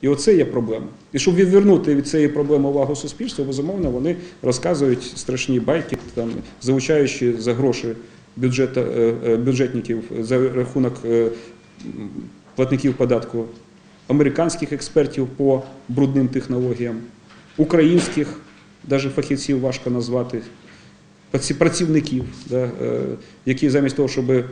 І оце є проблема. І щоб відвернути від цієї проблеми увагу суспільства, безумовно, вони розказують страшні байки, там, залучаючи за гроші бюджета, е, е, бюджетників за рахунок е, платників податку, американських експертів по брудним технологіям, українських, навіть фахівців важко назвати, працівників, які замість того, щоб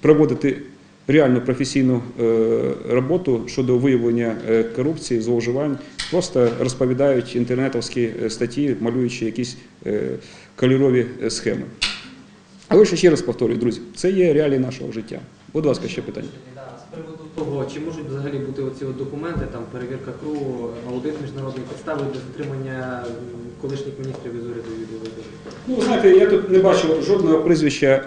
проводити реальну професійну е, роботу щодо виявлення е, корупції, зловживань, просто розповідають інтернетовські е, статті, малюючи якісь кольорові схеми. Але ще раз повторюю, друзі, це є реалії нашого життя. Будь ласка, ще питання. З приводу того, чи можуть взагалі бути оці от документи, там перевірка КРУ, аудит міжнародної підстави для затримання колишніх міністрів із уряду Володимирівни? Ну, знаєте, я тут не бачу жодного прізвища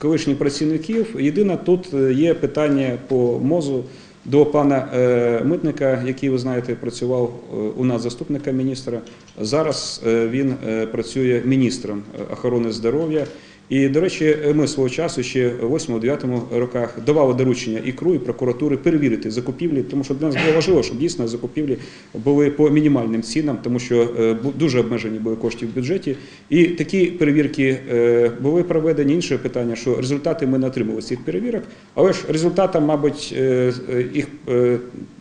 колишніх працівників. Єдине, тут е, є питання по МОЗу до пана е, Митника, який, ви знаєте, працював е, у нас заступника міністра. Зараз він працює міністром охорони здоров'я. І, до речі, ми свого часу ще в 8-9 роках давали доручення і КРУ, і прокуратури перевірити закупівлі, тому що для нас було важливо, щоб дійсно закупівлі були по мінімальним цінам, тому що е, дуже обмежені були кошти в бюджеті. І такі перевірки е, були проведені. Інше питання, що результати ми не отримали з цих перевірок, але ж результатом, мабуть, е, їх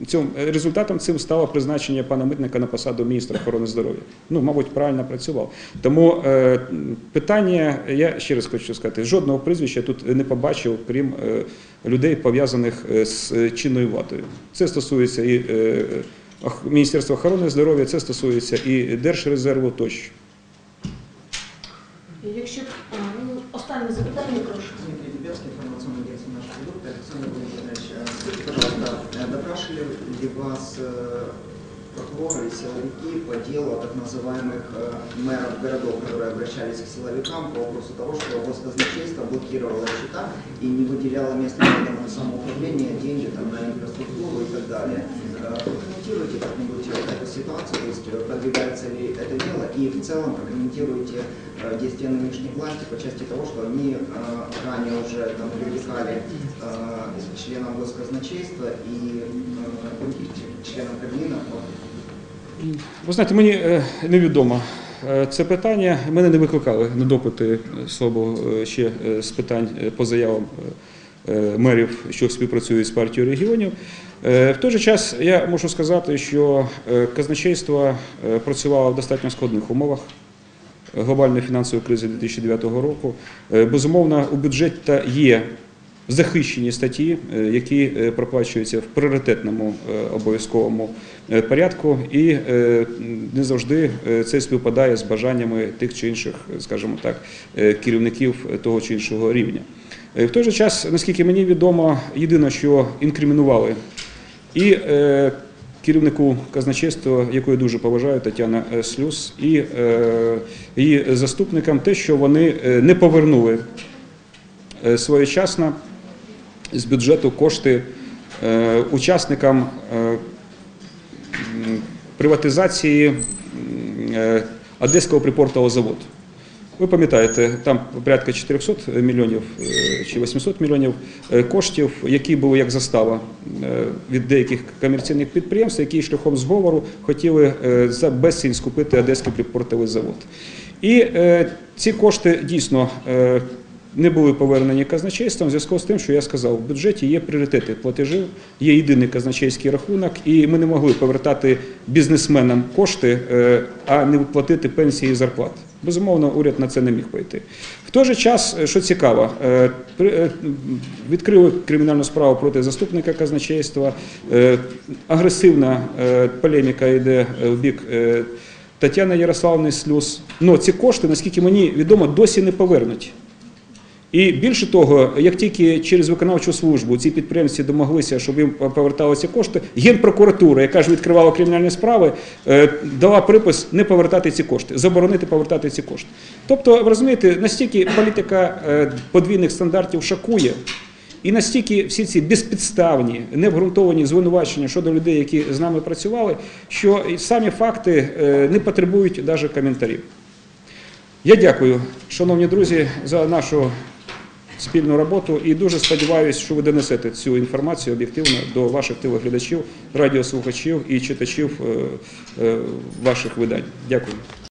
цьому результатом цим стало призначення пана митника на посаду міністра охорони здоров'я. Ну, мабуть, правильно працював. Тому питання, я ще раз хочу сказати, жодного прізвища тут не побачив, крім е, людей, пов'язаних е, з е, чинною владою. Це стосується і Міністерства охорони здоров'я, це стосується і Держрезерву тощо. Якщо ну, останнє запитання, прошу. Александр Владимирович, скажите, пожалуйста, допрашивали ли вас э, прокуроры и силовики по делу так называемых э, мэров городов, которые обращались к силовикам по вопросу того, что госказначейство блокировало счета и не выделяло местным органам самоуправления деньги там, на инфраструктуру и так далее. Э, Прокомментируйте как-нибудь эту ситуацию, то есть э, продвигается ли это дело, и в целом прокомментируйте э, действия нынешней власти по части того, что они э, ранее уже там, привлекали э, членов госказначейства и э, членов Кабмина Ви знаєте, мені е, невідомо е, це питання. Мене не викликали на допити е, слабо ще з питань по заявам мерів, що співпрацюють з партією регіонів. В той же час я можу сказати, що казначейство працювало в достатньо складних умовах глобальної фінансової кризи 2009 року. Безумовно, у бюджеті є захищені статті, е, які е, проплачуються в пріоритетному е, обов'язковому порядку, і не завжди це співпадає з бажаннями тих чи інших, скажімо так, керівників того чи іншого рівня. В той же час, наскільки мені відомо, єдине, що інкримінували і керівнику казначейства, яку я дуже поважаю, Тетяна Слюс, і її заступникам, те, що вони не повернули своєчасно з бюджету кошти е, учасникам е, приватизації е, Одеського припортового заводу. Ви пам'ятаєте, там порядка 400 мільйонів чи 800 мільйонів коштів, які були як застава від деяких комерційних підприємств, які шляхом зговору хотіли за безцінь скупити Одеський припортовий завод. І ці кошти дійсно не були повернені казначейством в зв'язку з тим, що я сказав, в бюджеті є пріоритети платежів, є єдиний казначейський рахунок, і ми не могли повертати бізнесменам кошти, е, а не платити пенсії і зарплати. Безумовно, уряд на це не міг пойти. В той же час, е, що цікаво, е, відкрили кримінальну справу проти заступника казначейства. Агресивна полеміка йде в бік Тетяни Ярославни Слюс. Но ці кошти, наскільки мені відомо, досі не повернуті. І більше того, як тільки через виконавчу службу ці підприємці домоглися, щоб їм поверталися кошти, генпрокуратура, яка ж відкривала кримінальні справи, е, дала припис не повертати ці кошти, заборонити повертати ці кошти. Тобто, ви розумієте, настільки політика е, подвійних стандартів шокує, і настільки всі ці безпідставні, необґрунтовані звинувачення щодо людей, які з нами працювали, що самі факти е, не потребують навіть коментарів. Я дякую, шановні друзі, за нашу спільну роботу і дуже сподіваюся, що ви донесете цю інформацію об'єктивно до ваших телеглядачів, радіослухачів і читачів е, е, ваших видань. Дякую.